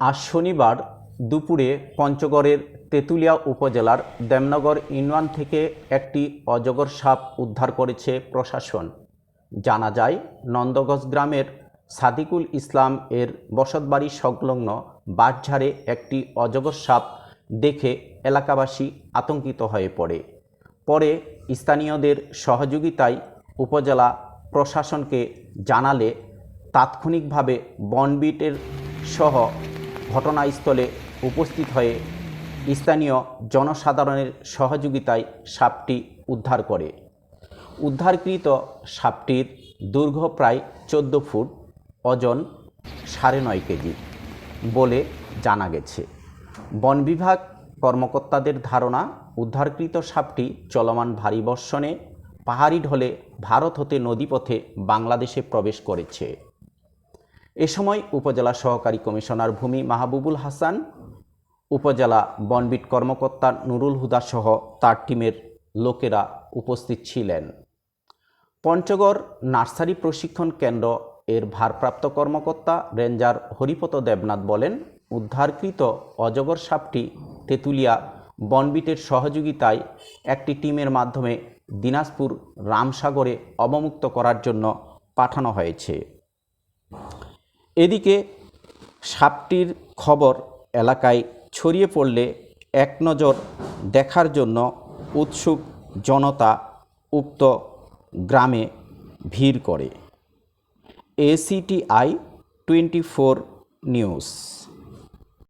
আজ শনিবার দুপুরে পঞ্চগড়ের তেঁতুলিয়া উপজেলার দেমনগর ইউনিয়ন থেকে একটি অজগর সাপ উদ্ধার করেছে প্রশাসন। জানা যায়, নন্দগজ গ্রামের সাদিকুল ইসলাম এর বসতবাড়ি সংলগ্ন বাঁশঝাড়ে একটি অজগর সাপ দেখে এলাকাবাসী আতঙ্কিত হয়ে পড়ে। পরে স্থানীয়দের সহযোগিতায় উপজেলা প্রশাসনকে জানালে তাৎক্ষণিকভাবে বনবিটের সহ ঘটনাস্থলে উপস্থিত হয়ে স্থানীয় জনসাধারণের সহযোগিতায় সাপটি উদ্ধার করে। উদ্ধারকৃত সাপটির দৈর্ঘ্য প্রায় চোদ্দ ফুট, ওজন সাড়ে নয় কেজি বলে জানা গেছে। বন বিভাগ কর্মকর্তাদের ধারণা, উদ্ধারকৃত সাপটি চলমান ভারী বর্ষণে পাহাড়ি ঢলে ভারত হতে নদীপথে বাংলাদেশে প্রবেশ করেছে। এ সময় উপজেলা সহকারী কমিশনার ভূমি মাহবুবুল হাসান, উপজেলা বনবিট কর্মকর্তা নুরুল হুদা সহ তার টিমের লোকেরা উপস্থিত ছিলেন। পঞ্চগড় নার্সারি প্রশিক্ষণ কেন্দ্র এর ভারপ্রাপ্ত কর্মকর্তা রেঞ্জার হরিপত দেবনাথ বলেন, উদ্ধারকৃত অজগর সাপটি তেঁতুলিয়া বনবিটের সহযোগিতায় একটি টিমের মাধ্যমে দিনাজপুর রামসাগরে অবমুক্ত করার জন্য পাঠানো হয়েছে। এদিকে সাপটির খবর এলাকায় ছড়িয়ে পড়লে এক নজর দেখার জন্য উৎসুক জনতা উক্ত গ্রামে ভিড় করে। ACTI twenty four news.